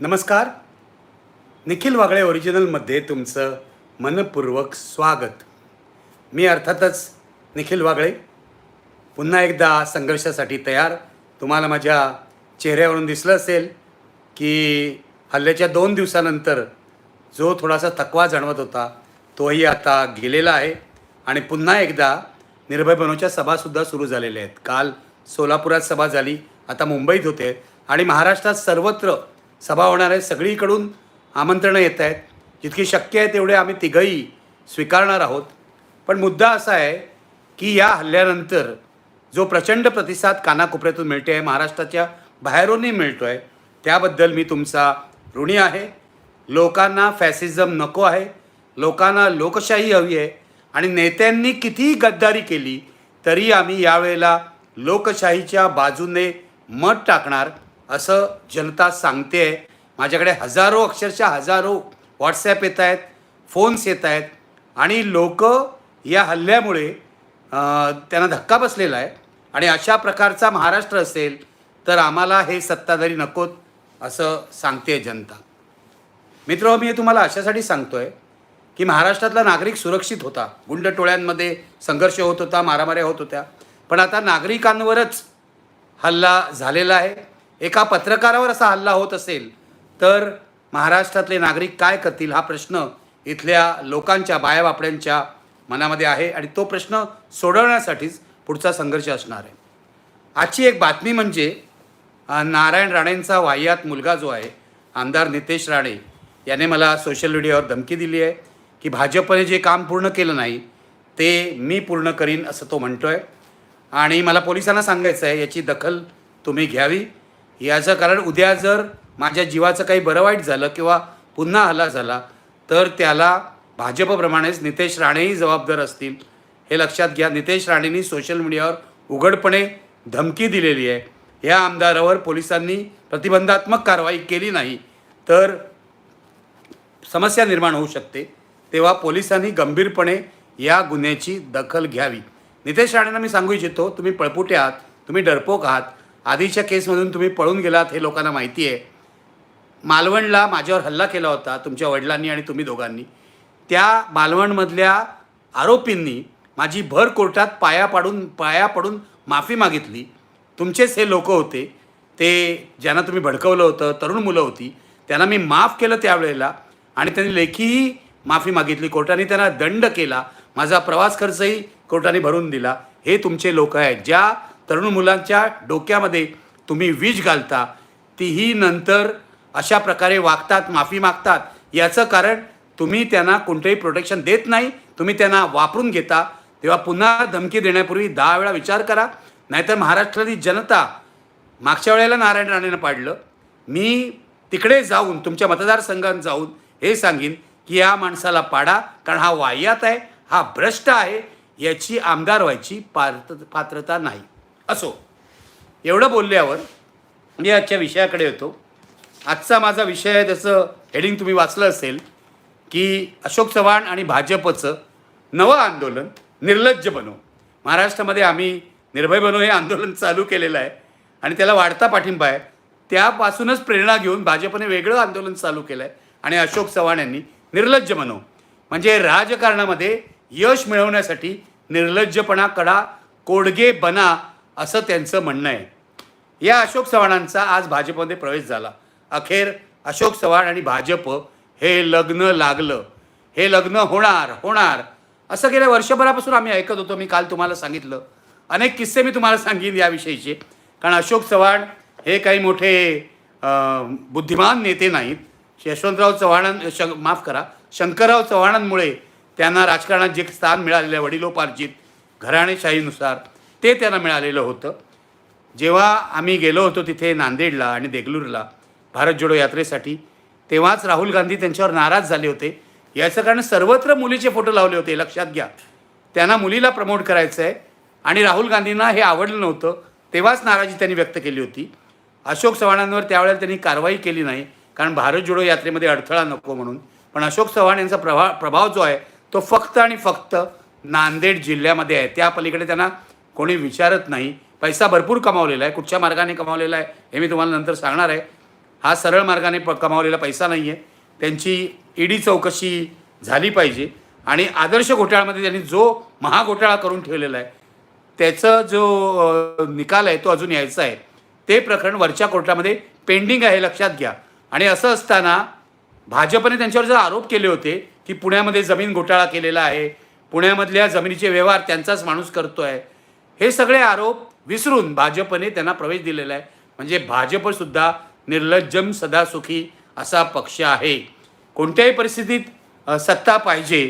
नमस्कार. निखिल वागळे ओरिजिनलमध्ये तुमचं मनपूर्वक स्वागत. मी अर्थातच निखिल वागळे. पुन्हा एकदा संघर्षासाठी तयार. तुम्हाला माझ्या चेहऱ्यावरून दिसलं असेल की हल्ल्याच्या दोन दिवसानंतर जो थोडासा थकवा जाणवत होता तोही आता गेलेला आहे. आणि पुन्हा एकदा निर्भय बनोच्या सभासुद्धा सुरू झालेल्या आहेत. काल सोलापुरात सभा झाली आता मुंबईत होते. आणि महाराष्ट्रात सर्वत्र सभा होणार आहे. सगळीकडून आमंत्रणं येत आहेत. जितकी शक्य आहे तेवढे आम्ही तिघंही स्वीकारणार आहोत. पण मुद्दा असा आहे की या हल्ल्यानंतर जो प्रचंड प्रतिसाद कानाकोपऱ्यातून मिळते आहे महाराष्ट्राच्या बाहेरूनही मिळतो आहे त्याबद्दल मी तुमचा ऋणी आहे. लोकांना फॅसिझम नको आहे. लोकांना लोकशाही हवी आहे. आणि नेत्यांनी कितीही गद्दारी केली तरी आम्ही यावेळेला लोकशाहीच्या बाजूने मत टाकणार. असं जनता सांगते. आहे माझ्याकडे हजारो अक्षरशः हजारो व्हॉट्सॲप येत आहेत फोन्स येत आहेत आणि लोक या हल्ल्यामुळे त्यांना धक्का बसलेला आहे. आणि अशा प्रकारचा महाराष्ट्र असेल तर आम्हाला हे सत्ताधारी नकोत असं सांगते जनता. मित्र मी हे तुम्हाला अशासाठी सांगतो आहे की महाराष्ट्रातला नागरिक सुरक्षित होता. गुंड टोळ्यांमध्ये संघर्ष होत होता मारामाऱ्या होत होत्या. पण आता नागरिकांवरच हल्ला झालेला आहे. एका पत्रकारावर असा हल्ला होत असेल तर महाराष्ट्रातले नागरिक काय करतील हा प्रश्न इथल्या लोकांच्या बायाबापड्यांच्या मनामध्ये आहे आणि तो प्रश्न सोडवण्यासाठीच पुढचा संघर्ष असणार आहे. आजची एक बातमी म्हणजे नारायण राणेंचा वाह्यात मुलगा जो आहे आमदार नितेश राणे याने मला सोशल मीडियावर धमकी दिली आहे की भाजपने जे काम पूर्ण केलं नाही ते मी पूर्ण करीन असं तो म्हणतो आहे आणि मला पोलिसांना सांगायचं आहे याची दखल तुम्ही घ्यावी. याचं कारण उद्या जर माझ्या जीवाचं काही बरं वाईट झालं किंवा पुन्हा हल्ला झाला तर त्याला भाजपप्रमाणेच नितेश राणेही जबाबदार असतील. हे लक्षात घ्या नितेश राणेंनी सोशल मीडियावर उघडपणे धमकी दिलेली आहे. या आमदारावर पोलिसांनी प्रतिबंधात्मक कारवाई केली नाही तर समस्या निर्माण होऊ शकते. तेव्हा पोलिसांनी गंभीरपणे या गुन्ह्याची दखल घ्यावी. नितेश राणेंना मी सांगू इच्छितो तुम्ही पळपुटे आहात तुम्ही डरपोक आहात आधीच्या केसमधून तुम्ही पळून गेलात हे लोकांना माहिती आहे मालवणला माझ्यावर हल्ला केला होता तुमच्या वडिलांनी आणि तुम्ही दोघांनी. त्या मालवणमधल्या आरोपींनी माझी भर कोर्टात पाया पाडून पाया पडून माफी मागितली. तुमचेच हे लोक होते. ते ज्यांना तुम्ही भडकवलं होतं तरुण मुलं होती त्यांना मी माफ केलं त्यावेळेला आणि त्यांनी लेखीही माफी मागितली. कोर्टाने त्यांना दंड केला. माझा प्रवास खर्चही कोर्टाने भरून दिला. हे तुमचे लोक आहेत. ज्या तरुण मुलांच्या डोक्यामध्ये तुम्ही वीज घालता तीही नंतर अशा प्रकारे वागतात माफी मागतात. याचं कारण तुम्ही त्यांना कोणतंही प्रोटेक्शन देत नाही तुम्ही त्यांना वापरून घेता. तेव्हा पुन्हा धमकी देण्यापूर्वी दहा वेळा विचार करा. नाहीतर महाराष्ट्रातली जनता मागच्या वेळेला नारायण राणेनं पाडलं. मी तिकडे जाऊन तुमच्या मतदारसंघात जाऊन हे सांगेन की या माणसाला पाडा कारण हा वाह्यात आहे हा भ्रष्ट आहे याची आमदार व्हायची पात्र पात्रता नाही. असो. एवढं बोलल्यावर मी आजच्या विषयाकडे येतो. आजचा माझा विषय आहे त्याचं हेडिंग तुम्ही वाचलं असेल की अशोक चव्हाण आणि भाजपचं नवं आंदोलन निर्लज्ज बनव महाराष्ट्रामध्ये आम्ही निर्भय बनव हे आंदोलन चालू केलेलं आहे आणि त्याला वाढता पाठिंबा आहे. त्यापासूनच प्रेरणा घेऊन भाजपने वेगळं आंदोलन चालू केलं आहे आणि अशोक चव्हाण यांनी निर्लज्ज बनव म्हणजे राजकारणामध्ये यश मिळवण्यासाठी निर्लज्जपणा कडा कोडगे बना असं त्यांचं म्हणणं आहे. या अशोक चव्हाणांचा आज भाजपमध्ये प्रवेश झाला. अखेर अशोक चव्हाण आणि भाजप हे लग्न लागलं. हे लग्न होणार होणार. असं गेल्या वर्षभरापासून आम्ही ऐकत होतो. मी काल तुम्हाला सांगितलं. अनेक किस्से मी तुम्हाला सांगेन याविषयीचे. कारण अशोक चव्हाण हे काही मोठे बुद्धिमान नेते नाहीत. यशवंतराव चव्हाणां श माफ करा. शंकरराव चव्हाणांमुळे त्यांना राजकारणात जे स्थान मिळालेलं आहे वडिलोपार्जित घराणेशाहीनुसार ते त्यांना मिळालेलं होतं. जेव्हा आम्ही गेलो होतो तिथे नांदेडला आणि देगलूरला भारत जोडो यात्रेसाठी तेव्हाच राहुल गांधी त्यांच्यावर नाराज झाले होते. याचं कारण सर्वत्र मुलीचे फोटो लावले होते लक्षात घ्या. त्यांना मुलीला प्रमोट करायचं आहे आणि राहुल गांधींना हे आवडलं नव्हतं तेव्हाच नाराजी त्यांनी व्यक्त केली होती. अशोक चव्हाणांवर त्यावेळेला त्यांनी कारवाई केली नाही कारण भारत जोडो यात्रेमध्ये अडथळा नको म्हणून. पण अशोक चव्हाण यांचा प्रभा प्रभाव जो आहे तो फक्त आणि फक्त नांदेड जिल्ह्यामध्ये आहे. त्या पलीकडे त्यांना कोणी विचारत नाही. पैसा भरपूर कमावलेला आहे. कुठच्या मार्गाने कमावलेला आहे हे मी तुम्हाला नंतर सांगणार आहे. हा सरळ मार्गाने प कमावलेला पैसा नाही आहे. त्यांची ईडी चौकशी झाली पाहिजे. आणि आदर्श घोटाळ्यामध्ये त्यांनी जो महाघोटाळा करून ठेवलेला आहे त्याचा जो निकाल आहे तो अजून यायचा आहे. ते प्रकरण वरच्या कोर्टामध्ये पेंडिंग आहे लक्षात घ्या. आणि असं असताना भाजपने त्यांच्यावर जर आरोप केले होते की पुण्यामध्ये जमीन घोटाळा केलेला आहे पुण्यामधल्या जमिनीचे व्यवहार त्यांचाच माणूस करतो आहे हे सगळे आरोप विसरून भाजपने त्यांना प्रवेश दिलेला आहे. म्हणजे भाजपसुद्धा निर्लज्जम सदासुखी असा पक्ष आहे. कोणत्याही परिस्थितीत सत्ता पाहिजे.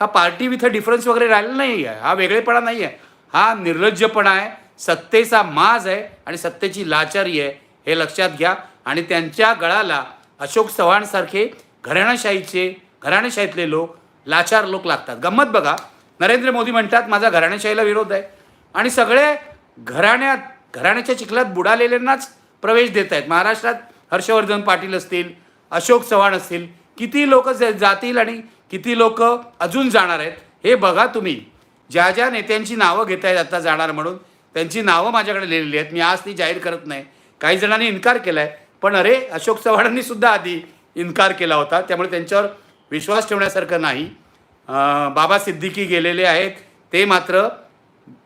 हा पार्टी विथ डिफरन्स वगैरे राहिलेला नाही आहे. हा वेगळेपणा नाही आहे. हा निर्लज्जपणा आहे. सत्तेचा माज आहे आणि सत्तेची लाचारी आहे. हे लक्षात घ्या. आणि त्यांच्या गळाला अशोक चव्हाणसारखे घराणेशाहीचे घराणेशाहीतले लोक लाचार लोक लागतात. गंमत बघा. नरेंद्र मोदी म्हणतात माझा घराणेशाहीला विरोध आहे. आणि सगळे घराण्यात घराण्याच्या चिखलात बुडालेल्यांनाच प्रवेश देत आहेत महाराष्ट्रात हर्षवर्धन पाटील असतील अशोक चव्हाण असतील किती लोक जातील आणि किती लोक अजून जाणार आहेत हे बघा तुम्ही. ज्या ज्या नेत्यांची नावं घेत आहेत आता जाणार म्हणून त्यांची नावं माझ्याकडे लिहिलेली आहेत. मी आज ती जाहीर करत नाही. काही जणांनी इन्कार केला आहे पण अरे अशोक चव्हाणांनी सुद्धा आधी इन्कार केला होता त्यामुळे त्यांच्यावर विश्वास ठेवण्यासारखं नाही. बाबा सिद्दीकी गेलेले आहेत ते मात्र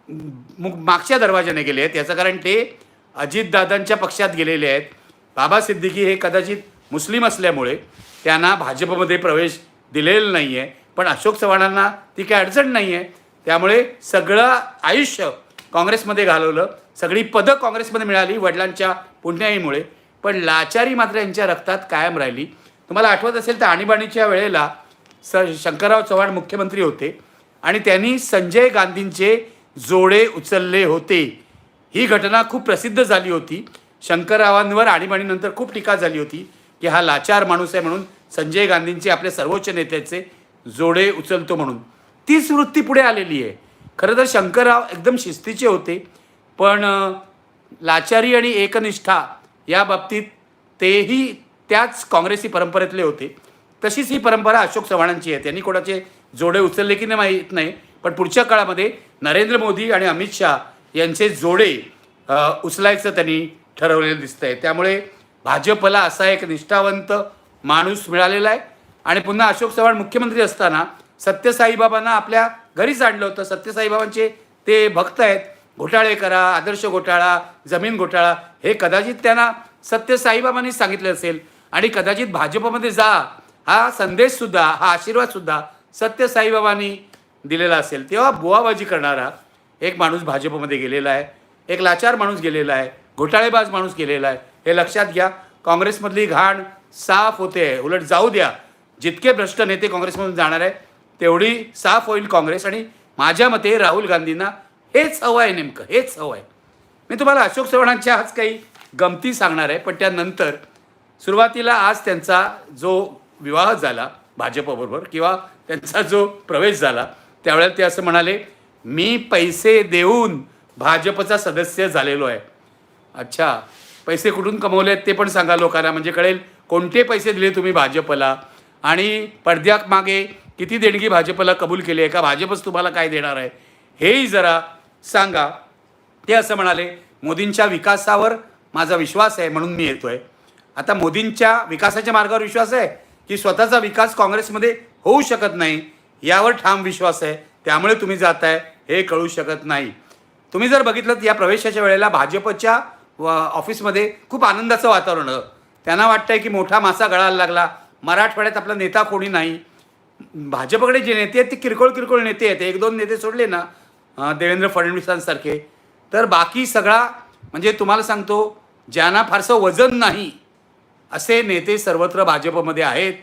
मागच्या दरवाजाने गेले आहेत. याचं कारण ते अजितदादांच्या पक्षात गेलेले आहेत. बाबा सिद्दीकी हे कदाचित मुस्लिम असल्यामुळे त्यांना भाजपमध्ये प्रवेश दिलेला नाही आहे पण अशोक चव्हाणांना ती काही अडचण नाही आहे त्यामुळे सगळं आयुष्य काँग्रेसमध्ये घालवलं. सगळी पदं काँग्रेसमध्ये मिळाली वडिलांच्या पुण्याईमुळे. पण लाचारी मात्र यांच्या रक्तात कायम राहिली. तुम्हाला आठवत असेल तर आणीबाणीच्या वेळेला स शंकरराव चव्हाण मुख्यमंत्री होते. आणि त्यांनी संजय गांधींचे जोडे उचलले होते. ही घटना खूप प्रसिद्ध झाली होती. शंकररावांवर आणीबाणीनंतर खूप टीका झाली होती की हा लाचार माणूस आहे म्हणून संजय गांधींचे आपल्या सर्वोच्च नेत्याचे जोडे उचलतो म्हणून. तीच वृत्ती पुढे आलेली आहे. खरं तर शंकरराव एकदम शिस्तीचे होते पण लाचारी आणि एकनिष्ठा या बाबतीत तेही त्याच काँग्रेसी परंपरेतले होते. तशीच ही परंपरा अशोक चव्हाणांची आहे. त्यांनी कोणाचे जोडे उचलले की नाही माहीत नाही. पण पुढच्या काळामध्ये नरेंद्र मोदी आणि अमित शहा यांचे जोडे उचलायचं त्यांनी ठरवलेलं दिसतंय. त्यामुळे भाजपला असा एक निष्ठावंत माणूस मिळालेला आहे. आणि पुन्हा अशोक चव्हाण मुख्यमंत्री असताना सत्यसाईबाबांना आपल्या घरीच आणलं होतं. सत्यसाईबाबांचे ते भक्त आहेत. घोटाळे करा आदर्श घोटाळा जमीन घोटाळा हे कदाचित त्यांना सत्य साईबाबांनीच सांगितलं असेल. आणि कदाचित भाजपमध्ये जा. हा संदेशसुद्धा हा आशीर्वादसुद्धा सत्य साईबाबांनी दिलेला असेल. तेव्हा बुवाबाजी करणारा एक माणूस भाजपमध्ये गेलेला आहे. एक लाचार माणूस गेलेला आहे. घोटाळेबाज माणूस गेलेला आहे. हे लक्षात घ्या. काँग्रेसमधली घाण साफ होते. आहे उलट जाऊ द्या. जितके भ्रष्ट नेते काँग्रेसमधून जाणार आहे तेवढी साफ होईल काँग्रेस आणि माझ्या मते राहुल गांधींना हेच हवं आहे नेमकं. हेच हवं आहे. मी तुम्हाला अशोक चव्हाणांच्या आज काही गमती सांगणार आहे पण त्यानंतर सुरुवातीला आज त्यांचा जो विवाह झाला भाजपबरोबर किंवा त्यांचा जो प्रवेश झाला त्यावेळेला ते असं म्हणाले मी पैसे देऊन भाजपचा सदस्य झालेलो आहे. अच्छा पैसे कुठून कमवले आहेत ते पण सांगा लोकांना म्हणजे कळेल कोणते पैसे दिले तुम्ही भाजपला? आणि पडद्याक मागे किती देणगी भाजपला कबूल केली आहे? का भाजपच तुम्हाला काय देणार आहे? हेही जरा सांगा. ते असं म्हणाले मोदींच्या विकासावर माझा विश्वास आहे म्हणून मी येतो आहे आता मोदींच्या विकासाच्या मार्गावर विश्वास आहे की स्वतःचा विकास काँग्रेसमध्ये होऊ शकत नाही? यावर ठाम विश्वास आहे त्यामुळे तुम्ही जात आहे हे कळू शकत नाही. तुम्ही जर बघितलं या प्रवेशाच्या वेळेला भाजपच्या व ऑफिसमध्ये खूप आनंदाचं वातावरण. होतं त्यांना वाटतंय की मोठा मासा गळायला लागला. मराठवाड्यात आपला नेता कोणी नाही. भाजपकडे जे नेते आहेत ते किरकोळ किरकोळ नेते आहेत. एक दोन नेते सोडले ना देवेंद्र फडणवीसांसारखे. तर बाकी सगळा म्हणजे तुम्हाला सांगतो ज्यांना फारसं वजन नाही असे नेते सर्वत्र भाजपमध्ये आहेत.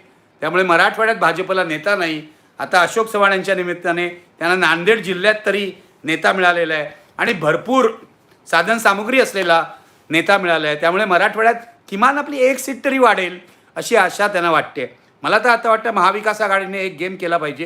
त्यामुळे मराठवाड्यात भाजपला नेता नाही. आता अशोक चव्हाण यांच्या निमित्ताने त्यांना नांदेड जिल्ह्यात तरी नेता मिळालेला आहे. आणि भरपूर साधनसामुग्री असलेला नेता मिळाला आहे. त्यामुळे मराठवाड्यात किमान आपली एक सीट तरी वाढेल अशी आशा त्यांना वाटते. मला तर आता वाटतं महाविकास आघाडीने एक गेम केला पाहिजे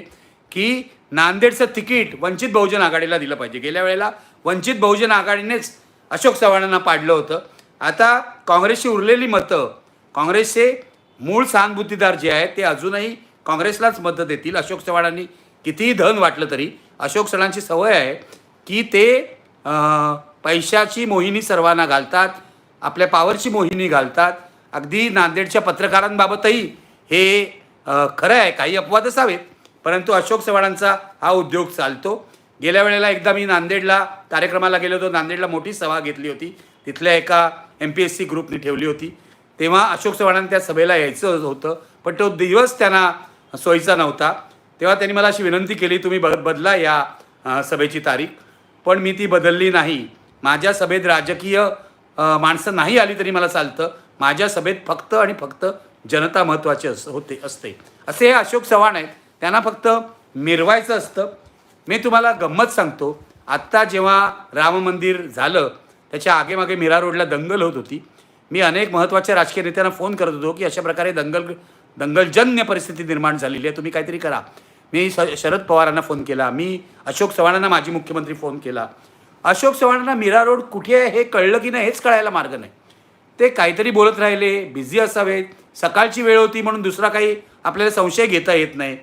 की नांदेडचं तिकीट वंचित बहुजन आघाडीला दिलं पाहिजे. गेल्या वेळेला वंचित बहुजन आघाडीनेच अशोक चव्हाणांना पाडलं होतं. आता काँग्रेसची उरलेली मतं काँग्रेसचे मूळ सहानुभूतीदार जे आहेत ते अजूनही काँग्रेसलाच मतं देतील. अशोक चव्हाणांनी कितीही धन वाटलं तरी अशोक चव्हाणांची सवय आहे की ते पैशाची मोहिनी सर्वांना घालतात आपल्या पावरची मोहिनी घालतात. अगदी नांदेडच्या पत्रकारांबाबतही हे खरं आहे. काही अपवाद असावेत परंतु अशोक चव्हाणांचा हा उद्योग चालतो. गेल्या वेळेला एकदा मी नांदेडला कार्यक्रमाला गेलो होतो. नांदेडला मोठी सभा घेतली होती. तिथल्या एका एम पी एस सी ग्रुपने ठेवली होती. तेव्हा अशोक चव्हाणांना त्या सभेला यायचं होतं. पण तो दिवस त्यांना सोयीचा नव्हता. तेव्हा त्यांनी मला अशी विनंती केली तुम्ही ब बदला या सभेची तारीख. पण मी ती बदलली नाही. माझ्या सभेत राजकीय माणसं नाही आली तरी मला चालतं. माझ्या सभेत फक्त आणि फक्त जनता महत्त्वाची अस होते असते. असे हे अशोक चव्हाण आहेत. त्यांना फक्त मिरवायचं असतं. मी तुम्हाला गंमत सांगतो. आत्ता जेव्हा राम मंदिर झालं त्याच्या आगेमागे मीरा रोडला दंगल होत होती. मी अनेक महत्त्वाच्या राजकीय नेत्यांना फोन करत होतो की अशा प्रकारे दंगल दंगलजन्य परिस्थिती निर्माण झालेली आहे. तुम्ही काहीतरी करा. मी श शरद पवारांना फोन केला. मी अशोक चव्हाणांना माजी मुख्यमंत्री फोन केला. अशोक चव्हाणांना मीरा रोड कुठे आहे हे कळलं की नाही हेच कळायला मार्ग नाही. ते काहीतरी बोलत राहिले बिझी असावेत. सकाळची वेळ होती म्हणून दुसरा काही आपल्याला संशय घेता येत नाही.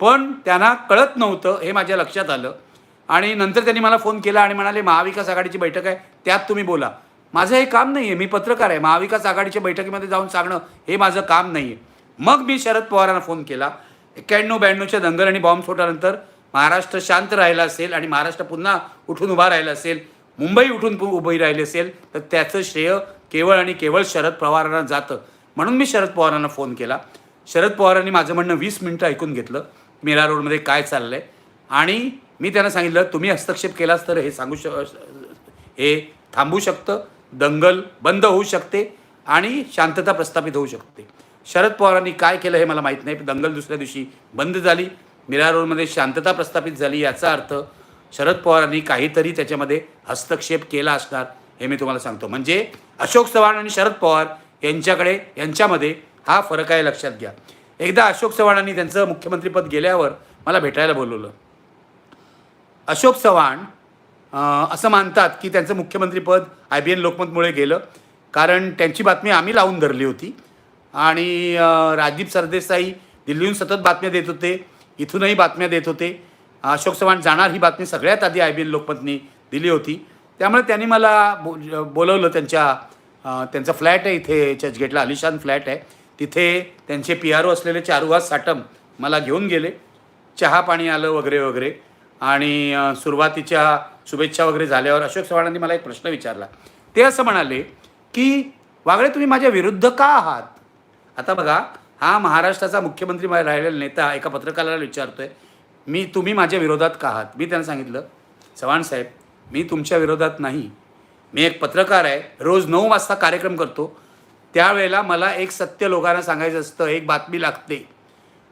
पण त्यांना कळत नव्हतं हे माझ्या लक्षात आलं. आणि नंतर त्यांनी मला फोन केला आणि म्हणाले महाविकास आघाडीची बैठक आहे त्यात तुम्ही बोला. माझं हे काम नाही आहे मी पत्रकार आहे. महाविकास आघाडीच्या बैठकीमध्ये जाऊन सांगणं हे माझं काम नाही आहे मग मी शरद पवारांना फोन केला. एक्क्याण्णव ब्याण्णवच्या दंगल आणि बॉम्बस्फोटानंतर महाराष्ट्र शांत राहिला असेल आणि महाराष्ट्र पुन्हा उठून उभा राहिला असेल मुंबई उठून पु- उभी राहिली असेल तर त्याचं श्रेय केवळ आणि केवळ शरद पवारांना जातं. म्हणून मी शरद पवारांना फोन केला. शरद पवारांनी माझं म्हणणं वीस मिनटं ऐकून घेतलं. मेरा रोडमध्ये काय चाललं आहे आणि मी त्यांना सांगितलं तुम्ही हस्तक्षेप केलास तर हे सांगू श हे थांबू शकतं. दंगल बंद होऊ शकते आणि शांतता प्रस्थापित होऊ शकते. शरद पवारांनी काय केलं हे मला माहीत नाही. दंगल दुसऱ्या दिवशी बंद झाली. मिरा रोडमध्ये शांतता प्रस्थापित झाली याचा अर्थ शरद पवारांनी काहीतरी त्याच्यामध्ये हस्तक्षेप केला असणार हे मी तुम्हाला सांगतो. म्हणजे अशोक चव्हाण आणि शरद पवार यांच्याकडे यांच्यामध्ये हा फरक आहे लक्षात घ्या. एकदा अशोक चव्हाणांनी त्यांचं मुख्यमंत्रीपद गेल्यावर मला भेटायला बोलवलं. अशोक चव्हाण असं मानतात की त्यांचं मुख्यमंत्रीपद आय बी एन लोकमतमुळे गेलं. कारण त्यांची बातमी आम्ही लावून धरली होती. आणि राजदीप सरदेसाई दिल्लीहून सतत बातम्या देत होते. इथूनही बातम्या देत होते. अशोक चव्हाण जाणार ही बातमी सगळ्यात आधी आय बी एन लोकमतने दिली होती. त्यामुळे त्यांनी मला बो बोलवलं त्यांच्या त्यांचा फ्लॅट आहे इथे चर्चगेटला अलिशान फ्लॅट आहे. तिथे त्यांचे पी आर ओ असलेले चारुहास साटम मला घेऊन गेले. चहा पाणी आलं वगैरे वगैरे. आणि सुरुवातीच्या शुभेच्छा वगैरे झाल्यावर अशोक चव्हाणांनी मला एक प्रश्न विचारला. ते असं म्हणाले की वागळे तुम्ही माझ्या विरुद्ध का आहात? आता बघा हा महाराष्ट्राचा मुख्यमंत्री राहिलेला नेता एका पत्रकाराला विचारतोय मी तुम्ही माझ्या विरोधात का आहात? मी त्यांना सांगितलं चव्हाण साहेब मी तुमच्या विरोधात नाही. मी एक पत्रकार आहे रोज नऊ वाजता कार्यक्रम करतो. त्यावेळेला मला एक सत्य लोकांना सांगायचं असतं एक बातमी लागते.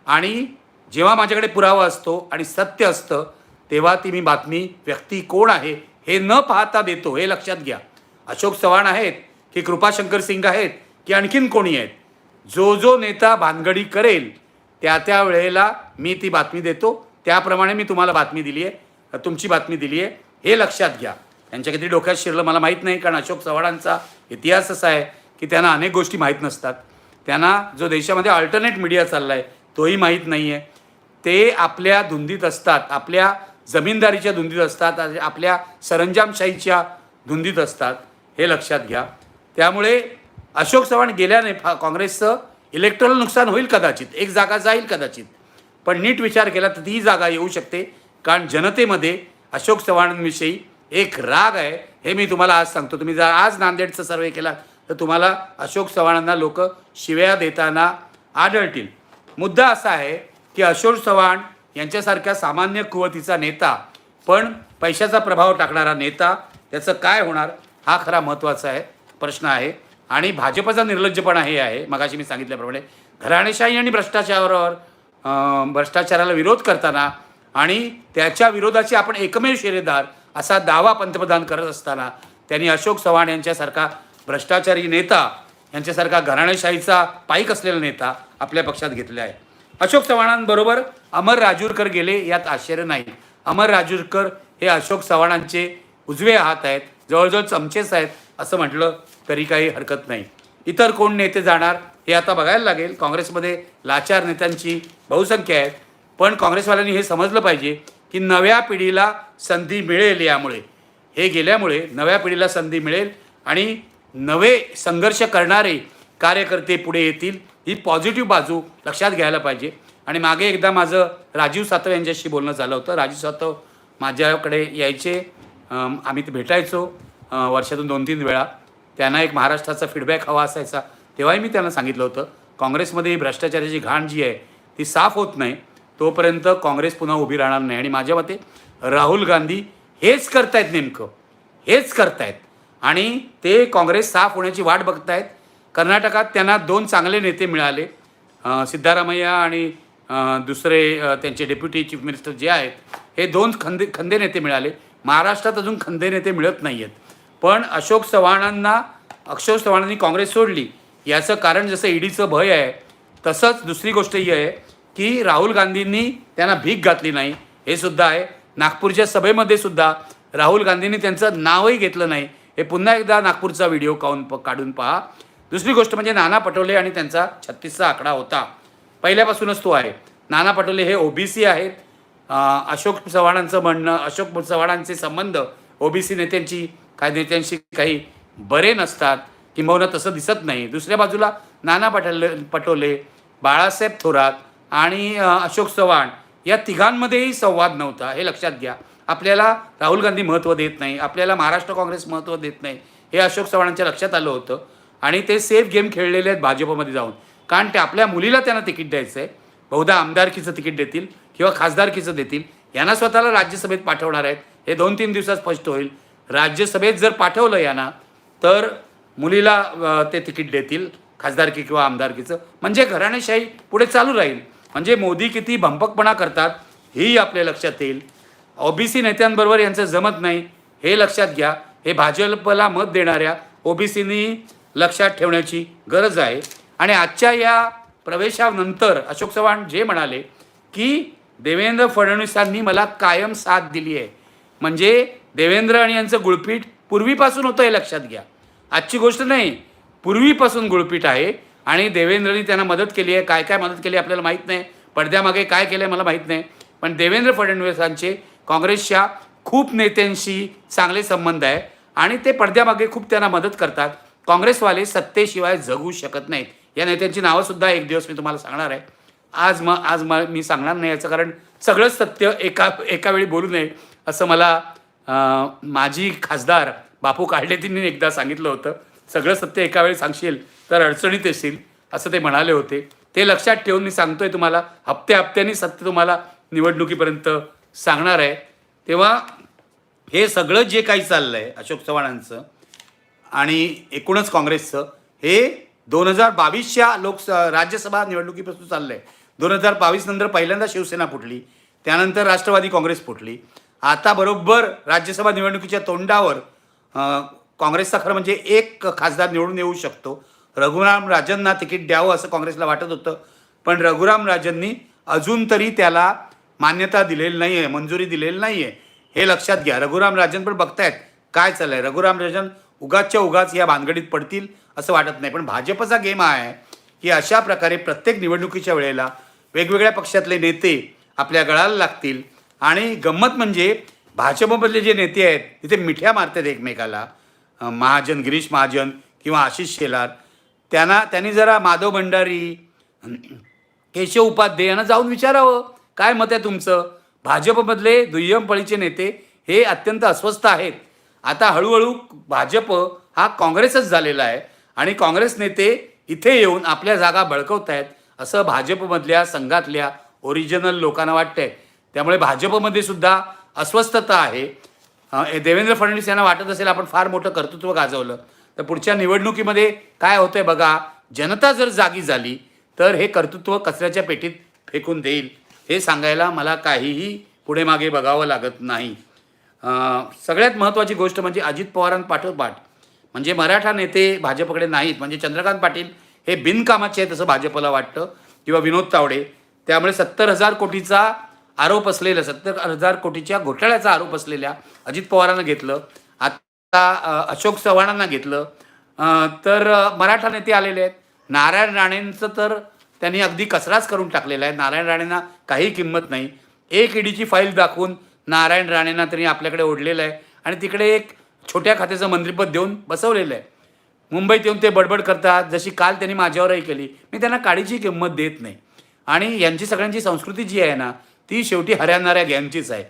आणि जेव्हा माझ्याकडे पुरावा असतो आणि सत्य असतं तेव्हा ती मी बातमी व्यक्ती कोण आहे हे न पाहता देतो. हे लक्षात घ्या. अशोक चव्हाण आहेत की कृपाशंकर सिंग आहेत की आणखीन कोणी आहेत? जो जो नेता भानगडी करेल त्या त्या वेळेला मी ती बातमी देतो. त्याप्रमाणे मी तुम्हाला बातमी दिली आहे. तुमची बातमी दिली आहे. हे लक्षात घ्या. त्यांच्या किती डोक्यात शिरलं मला माहीत नाही कारण अशोक चव्हाणांचा इतिहास असा आहे की त्यांना अनेक गोष्टी माहीत नसतात. त्यांना जो देशामध्ये अल्टरनेट मीडिया चालला आहे तोही माहीत नाही आहे ते आपल्या धुंदीत असतात आपल्या जमीनदारीच्या धुंदीत असतात आपल्या सरंजामशाहीच्या धुंदीत असतात. हे लक्षात घ्या. त्यामुळे अशोक चव्हाण गेल्याने फा काँग्रेसचं इलेक्ट्रल नुकसान होईल कदाचित. एक जागा जाईल कदाचित. पण नीट विचार केला तर ती जागा येऊ शकते. कारण जनतेमध्ये अशोक चव्हाणांविषयी एक राग आहे. हे मी तुम्हाला आज सांगतो. तुम्ही जर आज नांदेडचा सर्वे केला तर तुम्हाला अशोक चव्हाणांना लोक शिव्या देताना आढळतील. मुद्दा असा आहे की अशोक चव्हाण यांच्यासारख्या सामान्य कुवतीचा नेता पण पैशाचा प्रभाव टाकणारा नेता त्याचं काय होणार हा खरा महत्त्वाचा आहे प्रश्न आहे. आणि भाजपचा निर्लज्जपणा हे आहे मगाशी मी सांगितल्याप्रमाणे. घराणेशाही आणि भ्रष्टाचारावर भ्रष्टाचाराला विरोध करताना आणि त्याच्या विरोधाचे आपण एकमेव शिरेदार असा दावा पंतप्रधान करत असताना त्यांनी अशोक चव्हाण यांच्यासारखा भ्रष्टाचारी नेता यांच्यासारखा घराणेशाहीचा पाईक असलेला नेता आपल्या पक्षात घेतला आहे. अशोक चव्हाणांबरोबर अमर राजूरकर गेले यात आश्चर्य नाही. अमर राजूरकर हे अशोक चव्हाणांचे उजवे हात आहेत जवळजवळ चमचेच आहेत असं म्हटलं तरी काही हरकत नाही. इतर कोण नेते जाणार हे आता बघायला लागेल. काँग्रेसमध्ये लाचार नेत्यांची बहुसंख्या आहे पण काँग्रेसवाल्यांनी हे समजलं पाहिजे की नव्या पिढीला संधी मिळेल यामुळे. हे गेल्यामुळे नव्या पिढीला संधी मिळेल आणि नवे संघर्ष करणारे कार्यकर्ते पुढे येतील ही पॉझिटिव्ह बाजू लक्षात घ्यायला पाहिजे. आणि मागे एकदा माझं राजीव सातव यांच्याशी बोलणं झालं होतं. राजीव सातव माझ्याकडे यायचे. आम्ही ते भेटायचो वर्षातून दोन तीन वेळा. त्यांना एक महाराष्ट्राचा फीडबॅक हवा असायचा. तेव्हाही मी त्यांना सांगितलं होतं काँग्रेसमध्ये ही भ्रष्टाचाराची घाण जी आहे ती साफ होत नाही. तोपर्यंत काँग्रेस पुन्हा उभी राहणार नाही. आणि माझ्या मते राहुल गांधी हेच करतायत नेमकं. हेच करतायत. आणि ते काँग्रेस साफ होण्याची वाट बघतायत. कर्नाटकात त्यांना दोन चांगले नेते मिळाले. सिद्धारामय्या आणि दुसरे त्यांचे डेप्युटी चीफ मिनिस्टर जे आहेत हे दोन खंदे खंदे नेते मिळाले. महाराष्ट्रात अजून खंदे नेते मिळत नाही आहेत पण अशोक चव्हाणांना अशोक चव्हाणांनी काँग्रेस सोडली. याचं कारण जसं ईडीचं भय आहे तसंच दुसरी गोष्ट ही आहे की राहुल गांधींनी त्यांना भीक घातली नाही. हे सुद्धा आहे. नागपूरच्या सभेमध्ये सुद्धा राहुल गांधींनी त्यांचं नावही घेतलं नाही. हे पुन्हा एकदा नागपूरचा व्हिडिओ काढून काढून पहा. दुसरी गोष्ट म्हणजे नाना पटोले आणि त्यांचा छत्तीसचा आकडा होता. पहिल्यापासूनच तो आहे. नाना पटोले हे ओबीसी आहेत. अशोक चव्हाणांचं म्हणणं अशोक चव्हाणांचे संबंध ओबीसी नेत्यांची काही नेत्यांशी काही बरे नसतात किंबहुना तसं दिसत नाही. दुसऱ्या बाजूला नाना पटोले पटोले बाळासाहेब थोरात आणि अशोक चव्हाण या तिघांमध्येही संवाद नव्हता. हे लक्षात घ्या. आपल्याला राहुल गांधी महत्त्व देत नाही आपल्याला महाराष्ट्र काँग्रेस महत्त्व देत नाही हे अशोक चव्हाणांच्या लक्षात आलं होतं. आणि ते सेफ गेम खेळलेले आहेत भाजपमध्ये जाऊन. कारण ते आपल्या मुलीला त्यांना तिकीट द्यायचं आहे बहुधा आमदारकीचं तिकीट देतील किंवा खासदारकीचं देतील. यांना स्वतःला राज्यसभेत पाठवणार आहेत. हे दोन तीन दिवसात स्पष्ट होईल. राज्यसभेत जर पाठवलं यांना तर मुलीला ते तिकीट देतील खासदारकी किंवा आमदारकीचं. म्हणजे घराणेशाही पुढे चालू राहील. म्हणजे मोदी किती भंपकपणा करतात हेही आपल्या लक्षात येईल. ओबीसी नेत्यांबरोबर यांचं जमत नाही हे लक्षात घ्या. हे भाजपला मत देणाऱ्या ओबीसीनी लक्षात ठेवण्याची गरज आहे. आणि आजच्या या प्रवेशानंतर अशोक चव्हाण जे म्हणाले की देवेंद्र फडणवीसांनी मला कायम साथ दिली आहे. म्हणजे देवेंद्र आणि यांचं गुळपीठ पूर्वीपासून होतं हे लक्षात घ्या. आजची गोष्ट नाही पूर्वीपासून गुळपीठ आहे आणि देवेंद्रनी त्यांना मदत केली आहे. काय काय मदत केली आपल्याला माहीत नाही. पडद्यामागे काय केलं आहे मला माहीत नाही. पण देवेंद्र फडणवीसांचे काँग्रेसच्या खूप नेत्यांशी चांगले संबंध आहे आणि ते पडद्यामागे खूप त्यांना मदत करतात. काँग्रेसवाले सत्तेशिवाय जगू शकत नाहीत. या नेत्यांची नावंसुद्धा एक दिवस मी तुम्हाला सांगणार आहे. आज मग आज म मी सांगणार नाही याचं कारण सगळंच सत्य एका एका वेळी बोलू नये असं मला माझी माजी खासदार बापू काढलेतींनी एकदा सांगितलं होतं सगळं सत्य एका वेळी सांगशील तर अडचणीत येशील असं ते म्हणाले होते. ते लक्षात ठेवून मी सांगतोय तुम्हाला हप्त्या हप्त्यानी सत्य तुम्हाला निवडणुकीपर्यंत सांगणार आहे. तेव्हा हे सगळं जे काही चाललं आहे अशोक चव्हाणांचं आणि एकूणच काँग्रेसचं हे दोन हजार बावीसच्या लोकस राज्यसभा निवडणुकीपासून चाललं आहे दोन हजार बावीस नंतर पहिल्यांदा शिवसेना फुटली त्यानंतर राष्ट्रवादी काँग्रेस फुटली. आता बरोबर राज्यसभा निवडणुकीच्या तोंडावर काँग्रेसचा खरं म्हणजे एक खासदार निवडून येऊ शकतो. रघुराम राजनना तिकीट द्यावं असं काँग्रेसला वाटत होतं. पण रघुराम राजननी अजून तरी त्याला मान्यता दिलेली नाही आहे मंजुरी दिलेली नाही आहे हे लक्षात घ्या रघुराम राजन पण बघतायत काय चाललंय. रघुराम राजन उगाचच्या उगाच या भानगडीत पडतील असं वाटत नाही. पण भाजपचा गेम हा आहे की अशा प्रकारे प्रत्येक निवडणुकीच्या वेळेला वेगवेगळ्या पक्षातले नेते आपल्या गळाला लागतील. आणि गंमत म्हणजे भाजपमधले जे नेते आहेत तिथे मिठ्या मारतात एकमेकाला. महाजन गिरीश महाजन किंवा आशिष शेलार. त्यांना त्यांनी जरा माधव भंडारी केशव उपाध्ये यांना जाऊन विचारावं. काय मत आहे तुमचं? भाजपमधले दुय्यम पळीचे नेते हे अत्यंत अस्वस्थ आहेत. आता हळूहळू भाजप हा काँग्रेसच झालेला आहे आणि काँग्रेस नेते इथे येऊन आपल्या जागा बळकवत आहेत असं भाजपमधल्या संघातल्या ओरिजिनल लोकांना वाटतंय. त्यामुळे भाजपमध्ये सुद्धा अस्वस्थता आहे. देवेंद्र फडणवीस यांना वाटत असेल आपण फार मोठं कर्तृत्व गाजवलं. तर पुढच्या निवडणुकीमध्ये काय होतंय बघा जनता जर जागी झाली तर हे कर्तृत्व कचऱ्याच्या पेटीत फेकून देईल. हे सांगायला मला काहीही पुढे मागे बघावं लागत नाही. सगळ्यात महत्त्वाची गोष्ट म्हणजे अजित पवारांपाठोपाठ. म्हणजे मराठा नेते भाजपकडे नाहीत. म्हणजे चंद्रकांत पाटील हे बिनकामाचे आहेत असं भाजपला वाटतं. किंवा विनोद तावडे. त्यामुळे सत्तर हजार कोटीचा आरोप असलेला सत्तर हजार कोटीच्या घोटाळ्याचा आरोप असलेल्या अजित पवारांना घेतलं आता अशोक चव्हाणांना घेतलं तर मराठा नेते आलेले आहेत. नारायण राणेंचं तर त्यांनी अगदी कचराच करून टाकलेला आहे. नारायण राणेंना काही किंमत नाही. एक ईडीची फाईल दाखवून नारायण राणेंना त्यांनी आपल्याकडे ओढलेलं आहे आणि तिकडे एक छोट्या खात्याचं मंत्रिपद देऊन बसवलेलं आहे. मुंबईत येऊन ते बडबड करतात. जशी काल त्यांनी माझ्यावरही केली. मी त्यांना काळीची किंमत देत नाही. आणि यांची सगळ्यांची संस्कृती जी आहे ना ती शेवटी हरणाऱ्या गँगचीच आहे.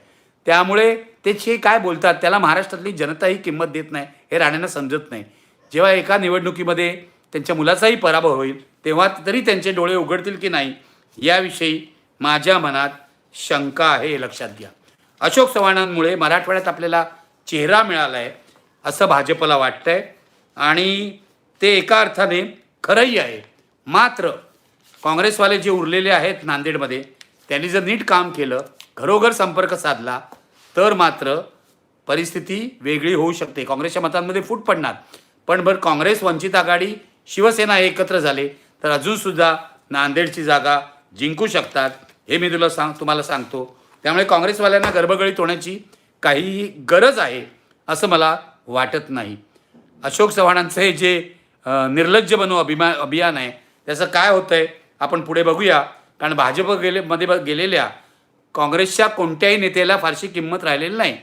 त्यामुळे ते जे काय बोलतात त्याला महाराष्ट्रातली जनता ही किंमत देत नाही हे राणेंना समजत नाही. जेव्हा एका निवडणुकीमध्ये त्यांच्या मुलाचाही पराभव होईल तेव्हा तरी त्यांचे डोळे उघडतील की नाही याविषयी माझ्या मनात शंका आहे हे लक्षात घ्या. अशोक चव्हाणांमुळे मराठवाड्यात आपल्याला चेहरा मिळाला आहे असं भाजपला वाटतंय. आणि ते एका अर्थाने खरंही आहे. मात्र काँग्रेसवाले जे उरलेले आहेत नांदेडमध्ये त्यांनी जर नीट काम केलं घरोघर संपर्क साधला तर मात्र परिस्थिती वेगळी होऊ शकते. काँग्रेसच्या मतांमध्ये फूट पडणार. पण बरं काँग्रेस वंचित आघाडी शिवसेना हे एकत्र झाले तर अजूनसुद्धा नांदेडची जागा जिंकू शकतात हे मी तुला सांग तुम्हाला सांगतो. त्यामुळे काँग्रेसवाल्यांना गर्भगळीत होण्याची काहीही गरज आहे असं मला वाटत नाही. अशोक चव्हाणांचं हे जे निर्लज्ज बनू अभिमा अभियान आहे त्याचं काय होतं आहे आपण पुढे बघूया. कारण भाजप गेले मध्ये ब- गेलेल्या काँग्रेसच्या कोणत्याही नेत्याला फारशी किंमत राहिलेली नाही.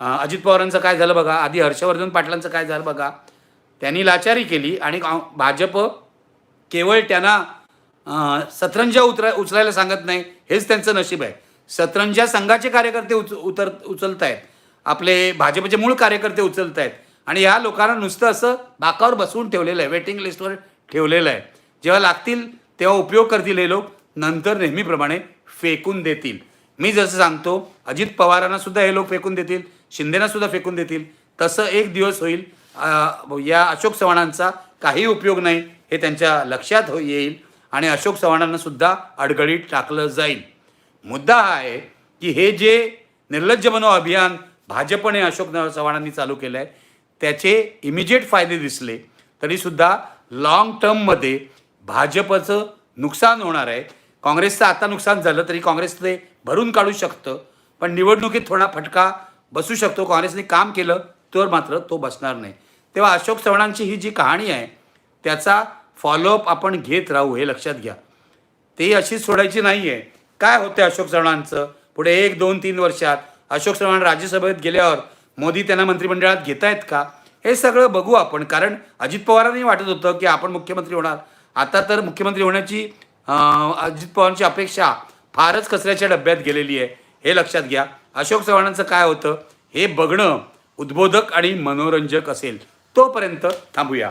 अजित पवारांचं काय झालं बघा आधी हर्षवर्धन पाटलांचं काय झालं बघा. त्यांनी लाचारी केली आणि भाजप केवळ त्यांना सतरंजा उतरा उचलायला सांगत नाही हेच त्यांचं नशीब आहे. सतरंजा संघाचे कार्यकर्ते उच उतर उचलत आहेत आपले भाजपचे मूळ कार्यकर्ते उचलत आहेत आणि या लोकांना नुसतं असं बाकावर बसवून ठेवलेलं आहे वेटिंग लिस्टवर ठेवलेलं आहे. जेव्हा लागतील तेव्हा उपयोग करतील हे लोक. नंतर नेहमीप्रमाणे फेकून देतील. मी जसं सांगतो अजित पवारांना सुद्धा हे लोक फेकून देतील शिंदेना सुद्धा फेकून देतील. तसं एक दिवस होईल या अशोक चव्हाणांचा काही उपयोग नाही हे त्यांच्या लक्षात हो येईल आणि अशोक चव्हाणांना सुद्धा अडगडीत टाकलं जाईल. मुद्दा हा आहे की हे जे निर्लज्ज बनो अभियान भाजपने अशोक चव्हाणांनी चालू केलं आहे त्याचे इमिजिएट फायदे दिसले तरीसुद्धा लाँग टर्ममध्ये भाजपचं नुकसान होणार आहे. काँग्रेसचं आता नुकसान झालं तरी काँग्रेस ते भरून काढू शकतं पण निवडणुकीत थोडा फटका बसू शकतो. काँग्रेसने काम केलं तर मात्र तो बसणार नाही. तेव्हा अशोक चव्हाणांची ही जी कहाणी आहे त्याचा फॉलोअप आपण घेत राहू हे लक्षात घ्या. ते अशीच सोडायची नाही आहे काय होते अशोक चव्हाणांचं? पुढे एक दोन तीन वर्षात अशोक चव्हाण राज्यसभेत गेल्यावर मोदी त्यांना मंत्रिमंडळात घेत आहेत का? हे सगळं बघू आपण. कारण अजित पवारांनी वाटत होतं की आपण मुख्यमंत्री होणार. आता तर मुख्यमंत्री होण्याची अजित पवारांची अपेक्षा फारच कचऱ्याच्या डब्यात गेलेली आहे. हे लक्षात घ्या. अशोक चव्हाणांचं काय होतं? हे बघणं उद्बोधक आणि मनोरंजक असेल. तोपर्यंत थांबूया.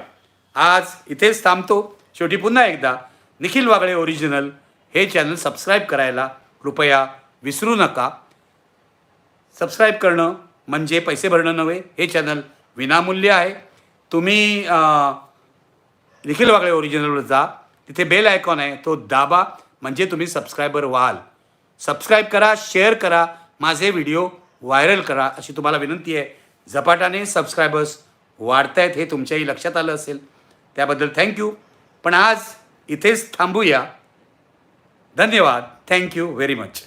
आज इथेच थांबतो. शेवटी पुन्हा एकदा निखिल वागळे ओरिजिनल हे चॅनल सबस्क्राईब करायला कृपया विसरू नका. सबस्क्राईब करणं म्हणजे पैसे भरणं नव्हे. हे चॅनल विनामूल्य आहे. तुम्ही निखिल वागळे ओरिजिनलवर जा. तिथे बेल आयकॉन आहे तो दाबा. म्हणजे तुम्ही सबस्क्रायबर व्हाल. सबस्क्राईब करा शेअर करा. माझे व्हिडिओ व्हायरल करा अशी तुम्हाला विनंती आहे. झपाटाने सबस्क्रायबर्स वाढत आहेत हे तुमच्याही लक्षात आलं असेल. त्याबद्दल थँक्यू पण आज इथेच थांबूया. धन्यवाद. Thank you very much